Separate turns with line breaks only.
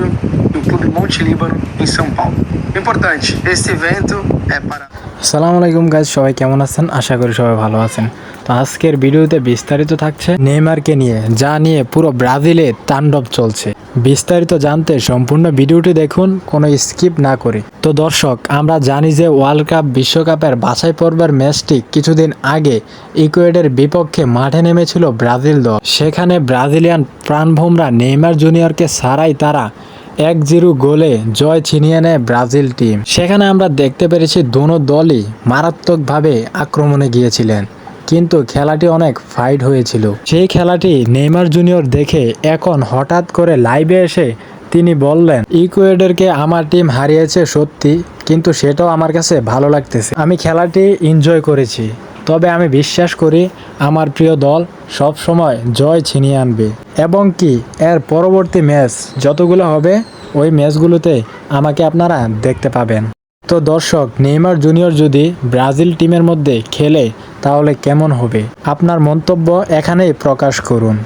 no Clube Monte Líbano, em São Paulo. Importante, esse evento é para
আসসালামু আলাইকুম guys সবাই কেমন আছেন? আশা করি সবাই ভালো আছেন। তো আজকের ভিডিওতে বিস্তারিত থাকছে নেইমারকে নিয়ে যা নিয়ে পুরো ব্রাজিলে তাণ্ডব চলছে। বিস্তারিত জানতে সম্পূর্ণ ভিডিওটি দেখুন কোনো স্কিপ না করে। তো দর্শক আমরা জানি যে ওয়ার্ল্ড কাপ বিশ্বকাপের বাছাই পর্বের ম্যাচটি কিছুদিন আগে ইকুয়েডের বিপক্ষে মাঠে নেমেছিল ব্রাজিল দল। সেখানে ব্রাজিলিয়ান প্রাণভোমরা নেইমার জুনিয়রকে ছাড়াই তারা এক জিরো গোলে জয় ছিনিয়ে নেয় ব্রাজিল টিম। সেখানে আমরা দেখতে পেরেছি দোনো দলই মারাত্মকভাবে আক্রমণে গিয়েছিলেন, কিন্তু খেলাটি অনেক ফাইট হয়েছিল। সেই খেলাটি নেইমার জুনিয়র দেখে এখন হঠাৎ করে লাইভে এসে তিনি বললেন, ইকুয়েডরকে আমার টিম হারিয়েছে সত্যি, কিন্তু সেটাও আমার কাছে ভালো লাগতেছে। আমি খেলাটি এনজয় করেছি। তবে আমি বিশ্বাস করি আমার প্রিয় দল সব সময় জয় ছিনিয়ে আনবে। এবং কি, এর পরবর্তী ম্যাচ যতগুলো হবে, ওই ম্যাচগুলোতে আমাকে আপনারা দেখতে পাবেন। তো দর্শক, নেইমার জুনিয়র যদি ব্রাজিল টিমের মধ্যে খেলে, তাহলে কেমন হবে? আপনার মন্তব্য এখানেই প্রকাশ করুন।